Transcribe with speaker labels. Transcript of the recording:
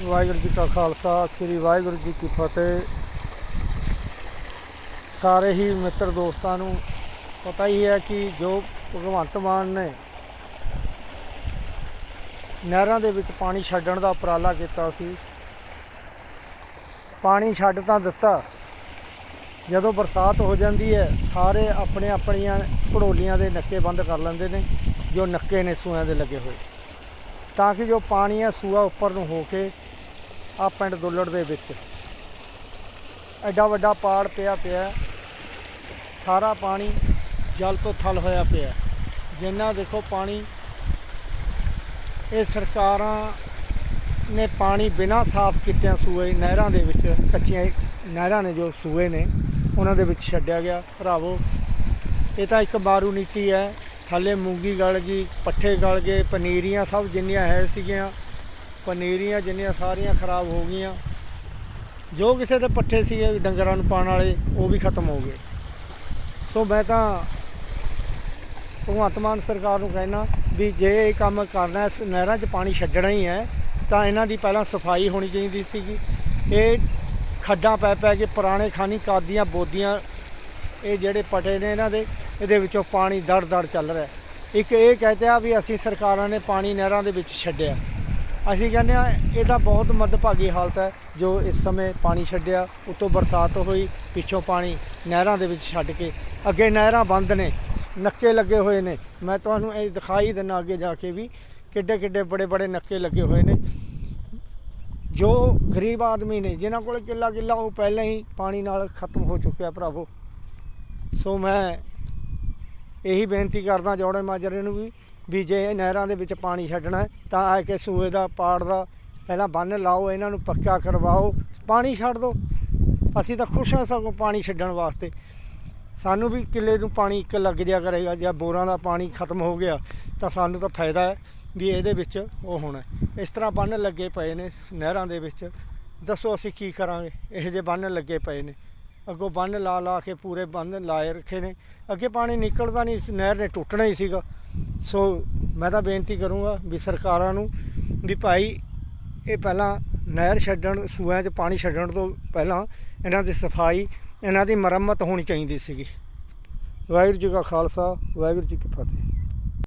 Speaker 1: ਵਾਹਿਗੁਰੂ ਜੀ ਕਾ ਖਾਲਸਾ, ਸ੍ਰੀ ਵਾਹਿਗੁਰੂ ਜੀ ਕੀ ਫਤਿਹ। ਸਾਰੇ ਹੀ ਮਿੱਤਰ ਦੋਸਤਾਂ ਨੂੰ ਪਤਾ ਹੀ ਹੈ ਕਿ ਜੋ ਭਗਵੰਤ ਮਾਨ ਨੇ ਨਹਿਰਾਂ ਦੇ ਵਿੱਚ ਪਾਣੀ ਛੱਡਣ ਦਾ ਉਪਰਾਲਾ ਕੀਤਾ ਸੀ, ਪਾਣੀ ਛੱਡ ਤਾਂ ਦਿੱਤਾ। ਜਦੋਂ ਬਰਸਾਤ ਹੋ ਜਾਂਦੀ ਹੈ, ਸਾਰੇ ਆਪਣੇ ਆਪਣੀਆਂ ਘੜੋਲੀਆਂ ਦੇ ਨੱਕੇ ਬੰਦ ਕਰ ਲੈਂਦੇ ਨੇ, ਜੋ ਨੱਕੇ ਨੇ ਸੂਆਂ ਦੇ ਲੱਗੇ ਹੋਏ। ਤਾਂ ਕਿ ਜੋ ਪਾਣੀ ਹੈ ਸੂਆ ਉੱਪਰ ਨੂੰ ਹੋ ਕੇ ਆ ਪਿੰਡ ਦੁੱਲੜ ਦੇ ਵਿੱਚ। ਐਡਾ ਵੱਡਾ ਪਾੜ ਪਿਆ ਪਿਆ ਸਾਰਾ ਪਾਣੀ ਜਲ ਤੋਂ ਥਲ ਹੋਇਆ ਪਿਆ ਜਿੰਨਾ ਦੇਖੋ ਪਾਣੀ, ਇਹ ਸਰਕਾਰਾਂ ਨੇ ਪਾਣੀ ਬਿਨਾਂ ਸਾਫ਼ ਕੀਤਿਆਂ ਸੂਏ ਨਹਿਰਾਂ ਦੇ ਵਿੱਚ, ਕੱਚੀਆਂ ਨਹਿਰਾਂ ਨੇ ਜੋ ਸੂਏ ਨੇ, ਉਹਨਾਂ ਦੇ ਵਿੱਚ ਛੱਡਿਆ ਗਿਆ। ਭਰਾਵੋ, ਇਹ ਤਾਂ ਇੱਕ ਮਾਰੂ ਨੀਤੀ ਹੈ। ਥੱਲੇ ਮੂੰਗੀ ਗਲ ਗਈ ਪੱਠੇ ਗਲ ਗਏ ਪਨੀਰੀਆਂ ਸਭ ਜਿੰਨੀਆਂ ਹੈ ਸੀਗੀਆਂ ਪਨੀਰੀਆਂ ਜਿੰਨੀਆਂ ਸਾਰੀਆਂ ਖਰਾਬ ਹੋ ਗਈਆਂ। ਜੋ ਕਿਸੇ ਦੇ ਪੱਠੇ ਸੀਗੇ ਡੰਗਰਾਂ ਨੂੰ ਪਾਣ ਵਾਲੇ ਉਹ ਵੀ ਖਤਮ ਹੋ ਗਏ। ਸੋ ਮੈਂ ਤਾਂ ਭਗਵੰਤ ਮਾਨ ਸਰਕਾਰ ਨੂੰ ਕਹਿਣਾ ਵੀ ਜੇ ਇਹ ਕੰਮ ਕਰਨਾ ਹੈ, ਨਹਿਰਾਂ 'ਚ ਪਾਣੀ ਛੱਡਣਾ ਹੀ ਹੈ ਤਾਂ ਇਹਨਾਂ ਦੀ ਪਹਿਲਾਂ ਸਫ਼ਾਈ ਹੋਣੀ ਚਾਹੀਦੀ ਸੀਗੀ। ਇਹ ਖੱਡਾਂ ਪੈ ਪੈ ਕੇ ਪੁਰਾਣੇ ਖਾਨੀ ਕਾਦੀਆਂ ਬੋਦੀਆਂ ਇਹ ਜਿਹੜੇ ਪਟੇ ਨੇ ਇਹਨਾਂ ਦੇ ਇਹਦੇ ਵਿੱਚੋਂ ਪਾਣੀ ਦੜ ਦੜ ਚੱਲ ਰਿਹਾ ਇੱਕ ਇਹ ਕਹਤੇ ਆ ਵੀ ਅਸੀਂ ਸਰਕਾਰਾਂ ਨੇ ਪਾਣੀ ਨਹਿਰਾਂ ਦੇ ਵਿੱਚ ਛੱਡਿਆ। ਅਸੀਂ ਕਹਿੰਦੇ ਆ ਇਹਦਾ ਬਹੁਤ ਮੱਦਭਾਗੀ ਹਾਲਤ ਹੈ, ਜੋ ਇਸ ਸਮੇਂ ਪਾਣੀ ਛੱਡਿਆ, ਉਤੋਂ ਬਰਸਾਤ ਹੋਈ, ਪਿੱਛੋਂ ਪਾਣੀ ਨਹਿਰਾਂ ਦੇ ਵਿੱਚ ਛੱਡ ਕੇ। ਅੱਗੇ ਨਹਿਰਾਂ ਬੰਦ ਨੇ, ਨੱਕੇ ਲੱਗੇ ਹੋਏ ਨੇ। ਮੈਂ ਤੁਹਾਨੂੰ ਇਹ ਦਿਖਾਈ ਦਿੰਦਾ ਅੱਗੇ ਜਾ ਕੇ ਵੀ ਕਿੱਡੇ ਕਿੱਡੇ ਬੜੇ ਬੜੇ ਨੱਕੇ ਲੱਗੇ ਹੋਏ ਨੇ। ਜੋ ਗਰੀਬ ਆਦਮੀ ਨੇ, ਜਿਨ੍ਹਾਂ ਕੋਲ ਕਿੱਲਾ ਕਿੱਲਾ, ਉਹ ਪਹਿਲਾਂ ਹੀ ਪਾਣੀ ਨਾਲ ਖਤਮ ਹੋ ਚੁੱਕਿਆ ਭਰਾਵੋ। ਸੋ ਮੈਂ ਇਹੀ ਬੇਨਤੀ ਕਰਦਾ ਜੋੜੇ ਮਾਜਰੇ ਨੂੰ ਵੀ ਵੀ ਜੇ ਇਹ ਨਹਿਰਾਂ ਦੇ ਵਿੱਚ ਪਾਣੀ ਛੱਡਣਾ ਤਾਂ ਆ ਕੇ ਸੂਏ ਦਾ, ਪਾੜ ਦਾ ਪਹਿਲਾਂ ਬੰਨ ਲਾਓ, ਇਹਨਾਂ ਨੂੰ ਪੱਕਾ ਕਰਵਾਓ, ਪਾਣੀ ਛੱਡ ਦਿਓ। ਅਸੀਂ ਤਾਂ ਖੁਸ਼ ਹਾਂ ਸਗੋਂ ਪਾਣੀ ਛੱਡਣ ਵਾਸਤੇ। ਸਾਨੂੰ ਵੀ ਕਿੱਲੇ ਨੂੰ ਪਾਣੀ ਇੱਕ ਲੱਗ ਜਿਆ ਕਰੇਗਾ, ਜੇ ਬੋਰਾਂ ਦਾ ਪਾਣੀ ਖਤਮ ਹੋ ਗਿਆ, ਤਾਂ ਸਾਨੂੰ ਤਾਂ ਫਾਇਦਾ ਹੈ ਵੀ ਇਹਦੇ ਵਿੱਚ ਉਹ ਹੋਣਾ ਇਸ ਤਰ੍ਹਾਂ ਬੰਨ ਲੱਗੇ ਪਏ ਨੇ ਨਹਿਰਾਂ ਦੇ ਵਿੱਚ। ਦੱਸੋ ਅਸੀਂ ਕੀ ਕਰਾਂਗੇ? ਇਹੋ ਜਿਹੇ ਬੰਨ ਲੱਗੇ ਪਏ ਨੇ। ਅੱਗੋਂ ਬੰਨ ਲਾ ਲਾ ਕੇ ਪੂਰੇ ਬੰਨ ਲਾਏ ਰੱਖੇ ਨੇ। ਅੱਗੇ ਪਾਣੀ ਨਿਕਲਦਾ ਨਹੀਂ ਸੀ, ਨਹਿਰ ਨੇ ਟੁੱਟਣਾ ਹੀ ਸੀਗਾ। ਸੋ ਮੈਂ ਤਾਂ ਬੇਨਤੀ ਕਰੂੰਗਾ ਵੀ ਸਰਕਾਰਾਂ ਨੂੰ ਵੀ ਭਾਈ ਇਹ ਪਹਿਲਾਂ ਨਹਿਰ ਛੱਡਣ ਸੂਆਂ 'ਚ ਪਾਣੀ ਛੱਡਣ ਤੋਂ ਪਹਿਲਾਂ ਇਹਨਾਂ ਦੀ ਸਫ਼ਾਈ ਇਹਨਾਂ ਦੀ ਮੁਰੰਮਤ ਹੋਣੀ ਚਾਹੀਦੀ ਸੀਗੀ। ਵਾਹਿਗੁਰੂ ਜੀ ਕਾ ਖਾਲਸਾ ਵਾਹਿਗੁਰੂ ਜੀ ਕੀ ਫਤਿਹ।